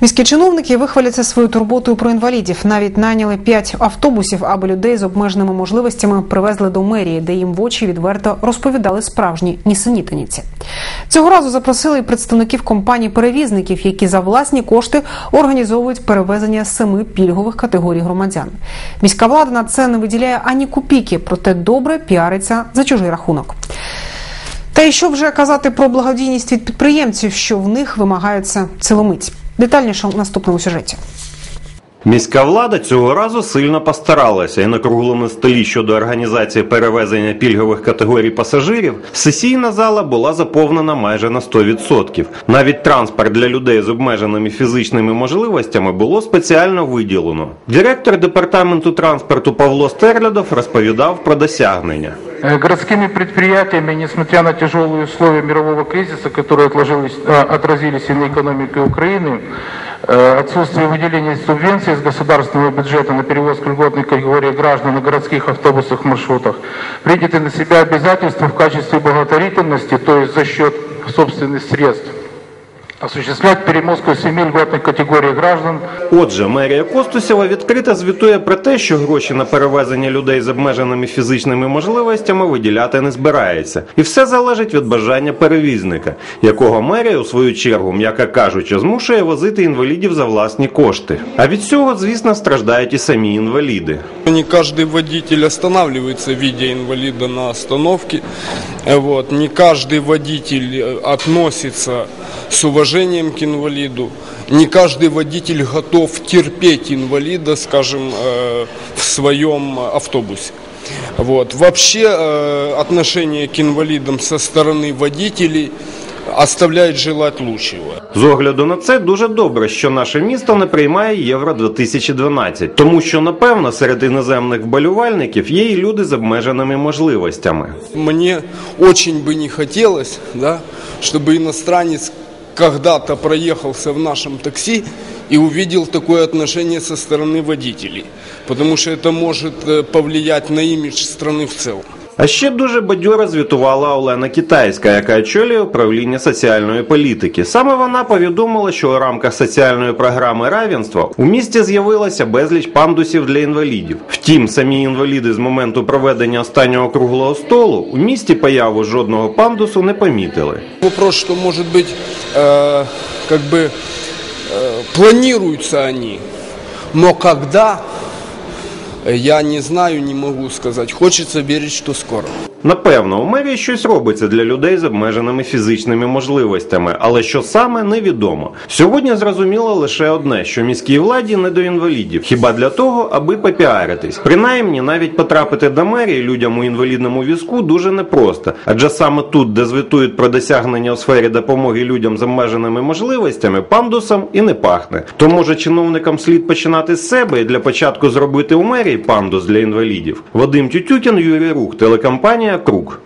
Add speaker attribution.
Speaker 1: Міські чиновники вихваляться своєю турботою про інвалідів. Навіть найняли п'ять автобусів, аби людей з обмеженими можливостями привезли до мерії, де їм в очі відверто розповідали справжні нісенітниці. Цього разу запросили і представників компаній перевізників, які за власні кошти організовують перевезення семи пільгових категорій громадян. Міська влада на це не виділяє ані копійки, проте добре піариться за чужий рахунок. Та й що вже казати про благодійність від підприємців, що в них вимагається ціломиць. Детальніше у наступному сюжеті.
Speaker 2: Міська влада цього разу сильно постаралася, і на круглому столі щодо організації перевезення пільгових категорій пасажирів сесійна зала була заповнена майже на 100%. Навіть транспорт для людей з обмеженими фізичними можливостями було спеціально виділено. Директор департаменту транспорту Павло Стерлядов розповідав про досягнення.
Speaker 3: Э, Городскими предприятиями, несмотря на тяжелые условия мирового кризиса, которые отложились, э, отразились и на экономике Украины, э, отсутствие выделения субвенций из государственного бюджета на перевозку льготной категории граждан на городских автобусах маршрутах, приняты на себя обязательства в качестве благотворительности, то есть за счет собственных средств, осуществлять перемозку семи льготных категорий граждан
Speaker 2: Отже, мерія Костусєва відкрито звітує про те, що гроші на перевезення людей з обмеженими фізичними можливостями виділяти не збирається, і все залежить від бажання перевізника, якого мерія у свою чергу, м'яко кажучи, змушує возити інвалідів за власні кошти. А від цього, звісно, страждають і самі інваліди.
Speaker 4: Не каждый водитель останавливается, видя инвалида на остановке. Э, Вот. Не каждый водитель э, относится с уважением к инвалиду. Не каждый водитель готов терпеть инвалида, скажем, э, в своем автобусе. Вот. Вообще э, отношение к инвалидам со стороны водителей оставляет желать лучшего.
Speaker 2: З огляду на це дуже добре, що наше місто не приймає Євро 2012, тому що напевно серед іноземних вболівальників є і люди з обмеженими можливостями.
Speaker 4: Мне очень бы не хотелось, да, чтобы иностранец когда-то проехался в нашем такси и увидел такое отношение со стороны водителей, потому что это может э, повлиять на имидж страны в целом.
Speaker 2: А ще дуже бадьоро звітувала Олена Китайська, яка очолює управління соціальної політики. Саме вона повідомила, що у рамках соціальної програми равенства у місті з'явилося безліч пандусів для інвалідів. Втім, самі інваліди з моменту проведення останнього круглого столу у місті появу жодного пандусу не помітили.
Speaker 4: Вопрос, что может быть, э, как бы э, планируются они, но когда, э, я не знаю, не могу сказать. Хочется верить, что скоро.
Speaker 2: Напевно, у мерії щось робиться для людей з обмеженими фізичними можливостями, але що саме невідомо. Сьогодні зрозуміло лише одне, що міській владі не до інвалідів, хіба для того, аби попіаритись. Принаймні, навіть потрапити до мерії людям у інвалідному візку дуже непросто, адже саме тут, де звітують про досягнення у сфері допомоги людям з обмеженими можливостями, пандусом і не пахне. То може чиновникам слід починати з себе і для початку зробити у мерії пандус для інвалідів. Вадим Тютюкін, Юрій Рух, телекомпанія Круг.